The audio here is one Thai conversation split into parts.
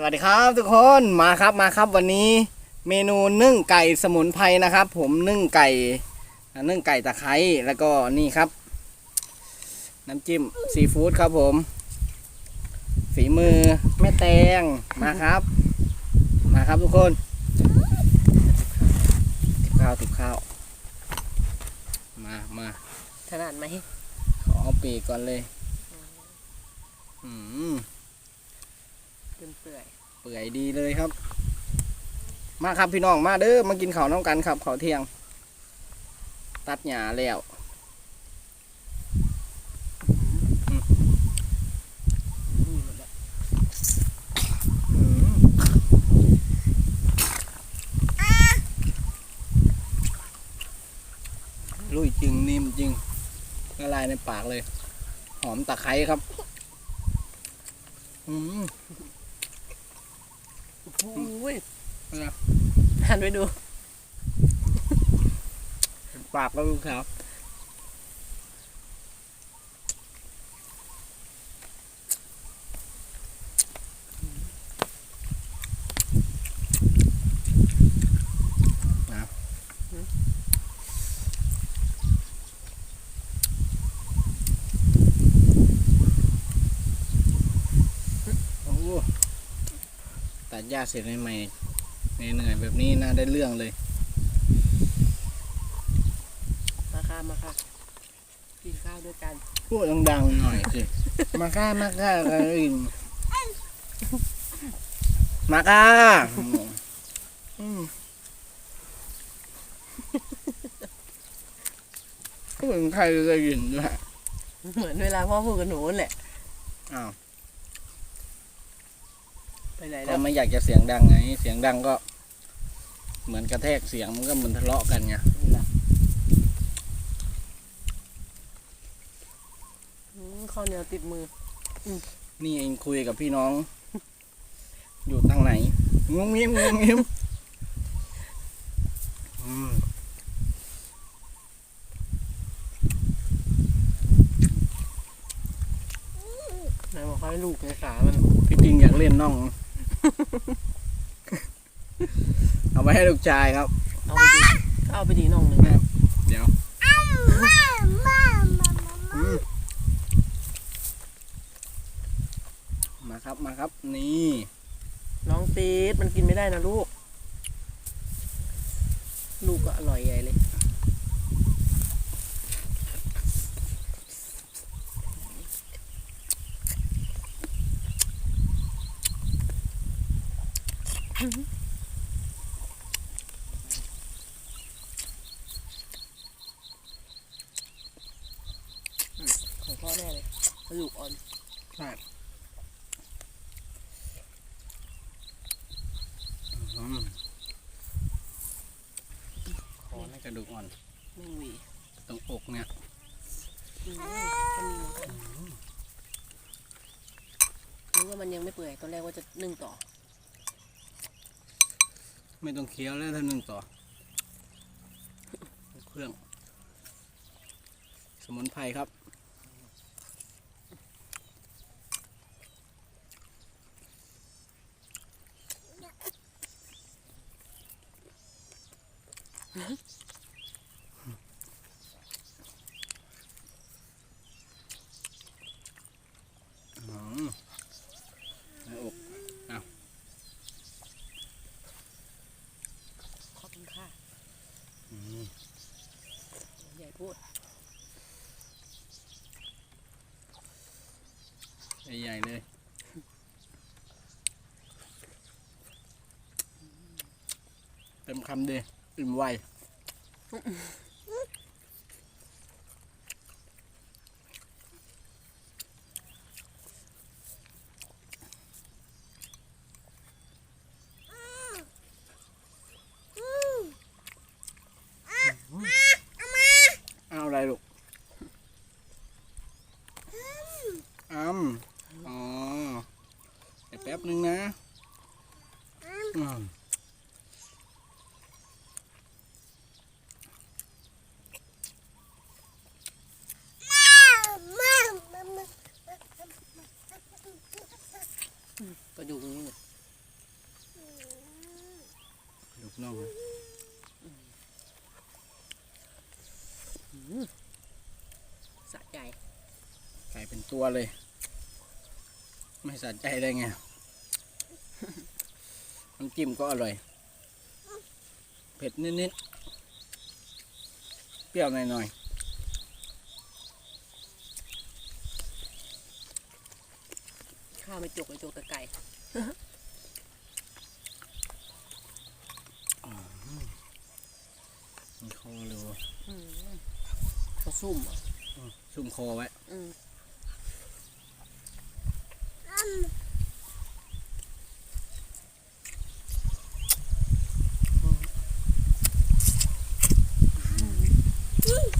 สวัสดีครับทุกคนมาครับมาครับวันนี้เมนูนึ่งไก่สมุนไพรนะครับ ผมนึ่งไก่อ่านึ่งไก่ตะไคร้แล้วก็นี่ครับ น้ำจิ้มซีฟู้ดครับผม ฝีมือแม่แตงมาครับ มาครับทุกคนติบข้าวติบข้าว มามาถนัดไหมขอเอาปีกก่อนเลย อืมเปื่อยเปื่อย เปื่อยดีเลยครับ มาครับพี่น้องมาเด้อมากินข้าวน้ำกันครับข้าวเที่ยง ตัดหญ้าแล้วนี่หมลุยจริงนิ่มจริงละลายในปากเลย หอมตะไคร้ครับ อืม อุ้ยอะไรหันไปดู ปากแล้วลูกสาวนะโอ้โห ตัดหญ้าเสร็จใหม่ๆเหนื่อยๆแบบนี้น่าได้เรื่องเลย มาค่ะมาค่ะกินข้าวด้วยกัน พูดดังๆหน่อยสิ มาค่ามาค่ากันอินมาค่าอืมพูดถึงใครจะยินด้วยเหมือนเวลาพ่อพูดกับหนูนั่นแหละอ้าว ไปไหนก็แล้วไม่อยากจะเสียงดังไง เสียงดังก็ เหมือนกระแทกเสียงมันก็เหมือนทะเลาะกันไงนี่ละอืมข้าวเหนียวติดมือ นี่เองคุยกับพี่น้อง อยู่ตั้งไหนงุ้มยิ้มงุ้มยิ้มอืมไหนบอกเขาให้ลูกในขามันพี่ปิงอยากเล่นน่อง เอาไปให้ลูกชายครับ เอาไปดีเอาไปดีน้องหนึ่งเดี๋ยวอืมมาครับมาครับ นี่น้องตีดมันกินไม่ได้นะลูก ลูกก็อร่อยใหญ่เลย ของพ่อแน่เลยกระดูกอ่อนใช่อืมคอในกระดูกอ่อนไม่หวีตรงอกเนี่ยอืมก็มีเหมือนกันนึกว่ามันยังไม่เปื่อยตอนแรกว่าจะนึ่งต่อ ไม่ต้องเคี้ยวแล้วท่านหนึ่งต่อ เครื่อง สมุนไพรครับ อืมในอก ขอบคุณค่ะ อืม ใหญ่พูด ใหญ่ๆ เลย เต็มคำดีอิ่มไว แป๊บนึงนะก็อยู่ตรงนี้ลูกน้องสะใจไก่เป็นตัวเลย ไม่สะใจได้ไง น้ำจิ้มก็อร่อย เผ็ดนิดๆ เปรี้ยวหน่อยข้าวไม่จกเลยจกแต่ไก่ๆมีคอเลยว่ะอืมเขาซุ่มอะซุ่มคอไว้ อืม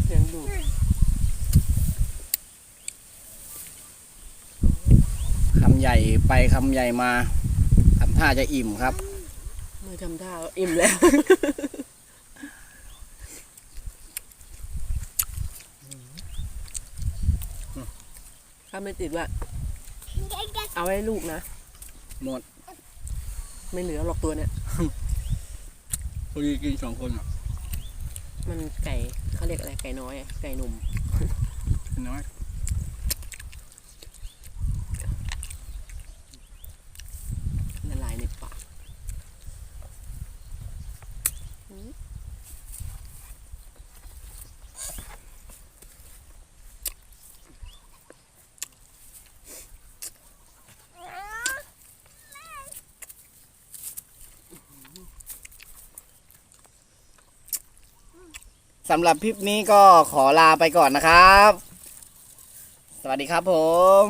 เสียงดูด คำใหญ่ไปคำใหญ่มาทำท่าจะอิ่มครับมือทำท่าอิ่มแล้ว ถ้าไม่ติดว่า เอาไว้ลูกนะ หมด ไม่เหลือหรอกตัวเนี่ยพอดีกินสองคนอะ มันไก่เขาเรียกอะไรไก่น้อยอะไก่หนุ่ม น้อย ละลายในปาก สำหรับคลิปนี้ก็ขอลาไปก่อนนะครับ สวัสดีครับผม